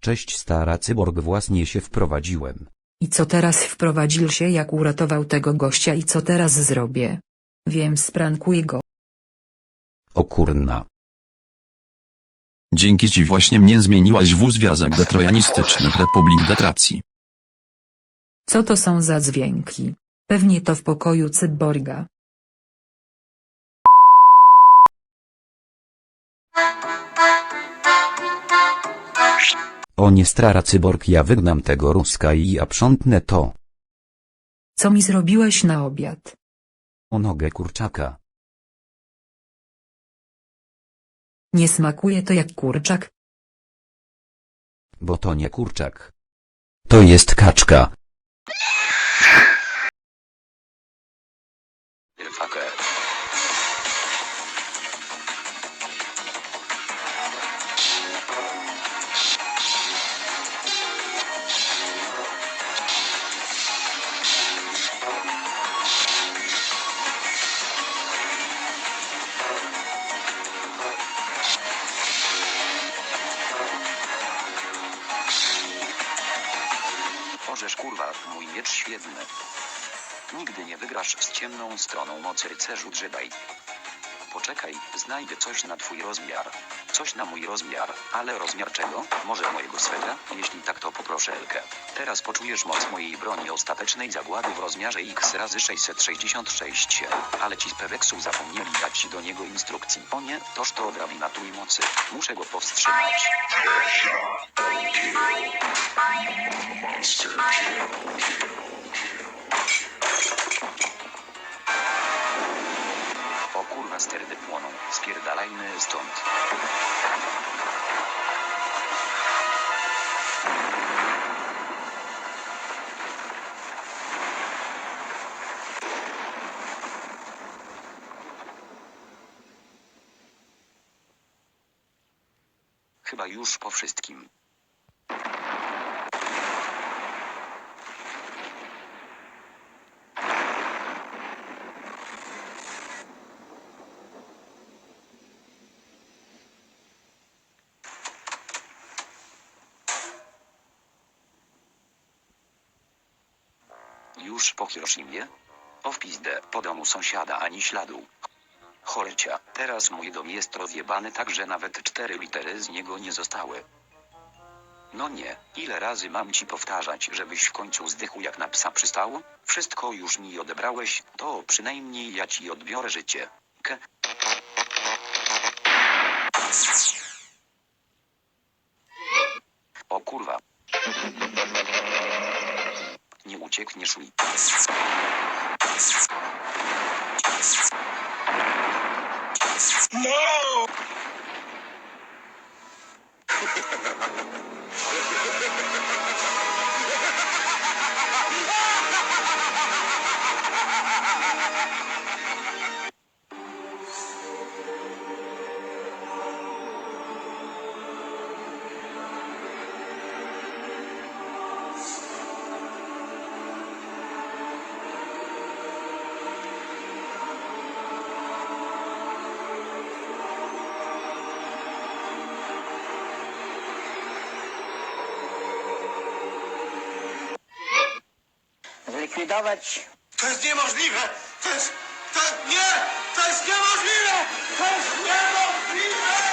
Cześć stara cyborg własnie się wprowadziłem. I co teraz wprowadził się jak uratował tego gościa i co teraz zrobię? Wiem sprankuj go. O kurna. Dzięki ci właśnie mnie zmieniłaś w związek detrojanistyczny Republik Detracji. Co to są za dźwięki? Pewnie to w pokoju cyborga. O nie stara cyborg ja wygnam tego ruska i ja przątnę to. Co mi zrobiłeś na obiad? O nogę kurczaka. Nie smakuje to jak kurczak? Bo to nie kurczak. To jest kaczka. Kurwa, mój miecz świetny. Nigdy nie wygrasz z ciemną stroną mocy rycerzu Jedi. Poczekaj, znajdę coś na twój rozmiar. Coś na mój rozmiar, ale rozmiar czego? Może mojego sweta? Jeśli tak to poproszę Elkę. Teraz poczujesz moc mojej broni ostatecznej zagłady w rozmiarze x razy 666. Ale ci z Peweksu zapomnieli dać do niego instrukcji. O nie, toż to drabina trójmocy. Muszę go powstrzymać. O kurwa sterdy płoną, spierdalajmy stąd. Chyba już po wszystkim. Już po Hiroshimie? O w pizdę, po domu sąsiada ani śladu. Cholecia, teraz mój dom jest rozjebany tak, że nawet cztery litery z niego nie zostały. No nie, ile razy mam ci powtarzać, żebyś w końcu zdychł jak na psa przystał? Wszystko już mi odebrałeś, to przynajmniej ja ci odbiorę życie. Ke. O kurwa. Nie uciekniesz mi. To jest niemożliwe! To jest... To... Nie! To jest niemożliwe! To jest niemożliwe!